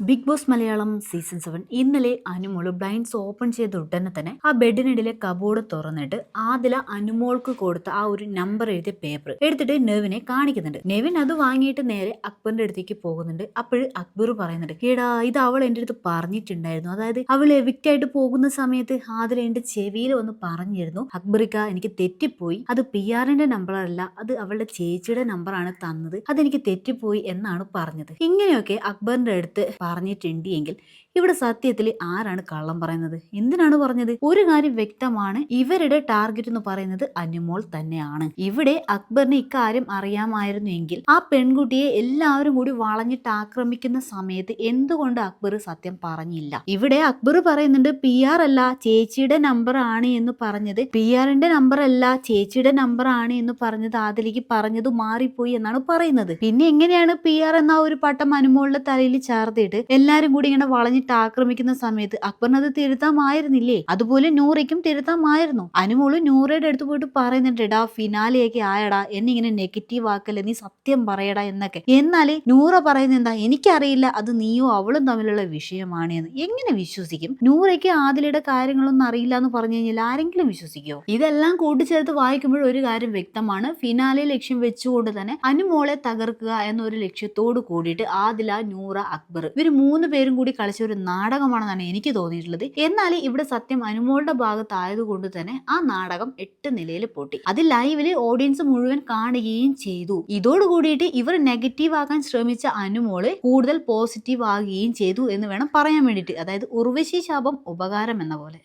Big boss Malayalam season seven ഇന്നലെ Anumol blinds open ചെയ്ത ഉടനെ തന്നെ ആ ബെഡിനിടയിലെ കബോർഡ് തുറന്നിട്ട് ആദില അനുമോൾക്ക് കൊടുത്ത ആ ഒരു നമ്പർ എഴുതിയ പേപ്പർ എടുത്തിട്ട് നെവിനെ കാണിക്കുന്നുണ്ട്. നെവിൻ അത് വാങ്ങിയിട്ട് നേരെ അക്ബറിന്റെ അടുത്തേക്ക് പോകുന്നുണ്ട്. അപ്പോൾ അക്ബർ പറയുന്നുണ്ട് കേടാ ഇത് അവൾ എന്റെ അടുത്ത് പറഞ്ഞിട്ടുണ്ടായിരുന്നു. അതായത് അവൾ എവിക്റ്റ് ആയിട്ട് പോകുന്ന സമയത്ത് ആദില എന്റെ ചെവിയിൽ വന്ന് പറഞ്ഞിരുന്നു. അക്ബറിക്ക എനിക്ക് തെറ്റിപ്പോയി. അത് പി ആറിന്റെ നമ്പർ അല്ല. അത് അവളുടെ ചേച്ചിയുടെ നമ്പറാണ് തന്നത്. അതെനിക്ക് തെറ്റിപ്പോയി എന്നാണ് പറഞ്ഞത്. ഇങ്ങനെയൊക്കെ അക്ബറിന്റെ അടുത്ത് പറഞ്ഞിട്ടുണ്ട് എങ്കിൽ ഇവിടെ സത്യത്തിൽ ആരാണ് കള്ളം പറയുന്നത്? എന്തിനാണ് പറഞ്ഞത്? ഒരു കാര്യം വ്യക്തമാണ്. ഇവരുടെ ടാർഗറ്റ് എന്ന് പറയുന്നത് അനുമോൾ തന്നെയാണ്. ഇവിടെ അക്ബറിന് ഇക്കാര്യം അറിയാമായിരുന്നു എങ്കിൽ ആ പെൺകുട്ടിയെ എല്ലാവരും കൂടി വളഞ്ഞിട്ട് ആക്രമിക്കുന്ന സമയത്ത് എന്തുകൊണ്ട് അക്ബർ സത്യം പറഞ്ഞില്ല? ഇവിടെ അക്ബർ പറയുന്നുണ്ട് പി ആർ അല്ല ചേച്ചിയുടെ നമ്പർ ആണ് എന്ന് പറഞ്ഞത്. പി ആറിന്റെ നമ്പർ അല്ല ചേച്ചിയുടെ നമ്പർ ആണ് എന്ന് പറഞ്ഞത് അതിലേക്ക് പറഞ്ഞത് മാറിപ്പോയി എന്നാണ് പറയുന്നത്. പിന്നെ എങ്ങനെയാണ് പി ആർ എന്ന ഒരു പട്ടം അനുമോളുടെ തലയിൽ ചേർത്തിട്ട് എല്ലാരും കൂടി ഇങ്ങനെ വളഞ്ഞിട്ട് ആക്രമിക്കുന്ന സമയത്ത് അക്ബറിനത് തിരുത്താമായിരുന്നില്ലേ? അതുപോലെ നൂറയ്ക്കും തിരുത്താമായിരുന്നു. അനുമോൾ നൂറയുടെ അടുത്ത് പോയിട്ട് പറയുന്നുണ്ട് എടാ ഫിനാലെയൊക്കെ ആയടാ എന്നെ ഇങ്ങനെ നെഗറ്റീവ് ആക്കല്ലേ നീ സത്യം പറയടാ എന്നൊക്കെ. എന്നാൽ നൂറ പറയുന്നത് എന്താ എനിക്കറിയില്ല അത് നീയോ അവളും തമ്മിലുള്ള വിഷയമാണ് എന്ന് എങ്ങനെ വിശ്വസിക്കും? നൂറയ്ക്ക് ആദിലയുടെ കാര്യങ്ങളൊന്നും അറിയില്ല എന്ന് പറഞ്ഞു കഴിഞ്ഞാൽ ആരെങ്കിലും വിശ്വസിക്കുമോ ഇതെല്ലാം കൂട്ടിച്ചേർത്ത് വായിക്കുമ്പോൾ ഒരു കാര്യം വ്യക്തമാണ്. ഫിനാലെ ലക്ഷ്യം വെച്ചുകൊണ്ട് തന്നെ അനുമോളെ തകർക്കുക എന്നൊരു ലക്ഷ്യത്തോട് കൂടിയിട്ട് ആദില നൂറ അക്ബർ ഇവർ മൂന്ന് പേരും കൂടി കളിച്ച ഒരു നാടകമാണെന്നാണ് എനിക്ക് തോന്നിയിട്ടുള്ളത്. എന്നാൽ ഇവിടെ സത്യം അനുമോളുടെ ഭാഗത്തായതുകൊണ്ട് തന്നെ ആ നാടകം എട്ട് നിലയിൽ പൊട്ടി. അത് ലൈവിൽ ഓഡിയൻസ് മുഴുവൻ കാണുകയും ചെയ്തു. ഇതോട് കൂടിയിട്ട് ഇവർ നെഗറ്റീവ് ആക്കാൻ ശ്രമിച്ച അനുമോൾ കൂടുതൽ പോസിറ്റീവ് ആകുകയും ചെയ്തു എന്ന് വേണം പറയാൻ വേണ്ടിയിട്ട്. അതായത് ഉർവശി ശാപം ഉപകാരം എന്ന പോലെ.